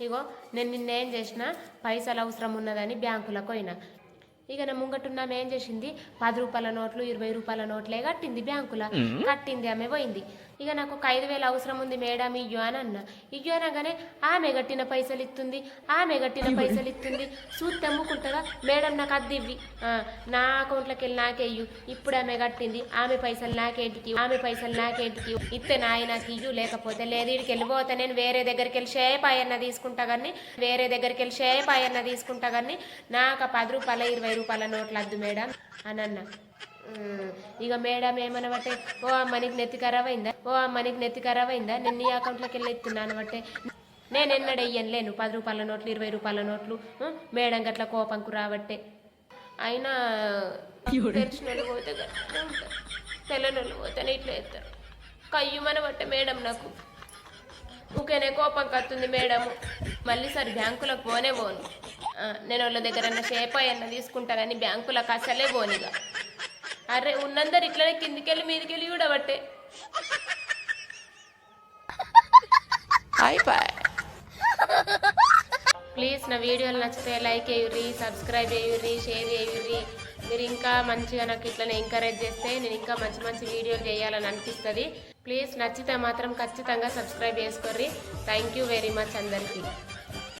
ఇగో నేను నిన్న ఏం చేసిన పైసలు అవసరం ఉన్నదని బ్యాంకులకు పోయినా. ఇక నా ముంగటున్న ఆమె ఏం చేసింది? పది రూపాయల నోట్లు ఇరవై రూపాయల నోట్లే కట్టింది బ్యాంకుల. కట్టింది ఆమె పోయింది. ఇక నాకు ఒక ఐదు వేలు అవసరం ఉంది మేడం ఇయ్యో అని అన్న. ఇయ్యో అనగానే ఆమె కట్టిన పైసలు ఇస్తుంది ఆమె కట్టిన పైసలు ఇస్తుంది చూస్తే అమ్ముకుంటుందా మేడం నాకు అద్దె ఇవ్వి. నా అకౌంట్లోకి వెళ్ళి నాకే ఇయ్యు. ఇప్పుడు ఆమె కట్టింది ఆమె పైసలు నాకేంటికి ఆమె పైసలు నాకేంటికి ఇస్తే నాయ నాకు ఇయ్యు లేకపోతే లేదు. ఇడికి వెళ్ళిపోతే నేను వేరే దగ్గరికి వెళ్ళి షేప్ అయ్యన్న తీసుకుంటా కానీ వేరే దగ్గరికి వెళ్ళి షేప్ అయ్యన్న తీసుకుంటా కానీ నాకు ఆ పది రూపాయల ఇరవై రూపాయల నోట్లు వద్దు మేడం అని అన్న ఇక మేడం ఏమనబట్టే ఓ అమ్మ నీకు నెత్తి ఖరాబ్ అయిందా? ఓ అమ్మ నీకు నెత్తి ఖరాబ్ అయిందా? నేను నీ అకౌంట్లోకి వెళ్ళి ఎత్తున్నాను బట్టే నేను ఎన్నడ లేను పది రూపాయల నోట్లు ఇరవై రూపాయల నోట్లు మేడం గట్ల కోపంకు రాబట్టే. అయినా తెలిసిన వాళ్ళు పోతే తెల్లని వాళ్ళు పోతేనే ఇట్లా ఎత్తారు కయ్యమని బట్టే మేడం నాకు. ఊకేనే కోపం కత్తుంది మేడం మళ్ళీ సరే బ్యాంకులకు పోనే పోను. నేను వాళ్ళ దగ్గర షేప్ అయ్యన్న తీసుకుంటా కానీ బ్యాంకులకు అసలే పోనిగా. అరే ఉన్నందరు ఇట్లనే కిందికెళ్ళి మీదికెళ్ళి కూడా బట్టే ప్లీజ్ నా వీడియోలు నచ్చితే లైక్ చేయుర్రి సబ్స్క్రైబ్ చేయుర్రి షేర్ చేయుర్రి మీరు ఇంకా మంచిగా నాకు ఇట్లనే ఎంకరేజ్ చేస్తే నేను ఇంకా మంచి మంచి వీడియోలు చేయాలని అనిపిస్తుంది. ప్లీజ్ నచ్చితే మాత్రం ఖచ్చితంగా సబ్స్క్రైబ్ చేసుకోర్రి. థ్యాంక్ యూ వెరీ మచ్ అందరికీ.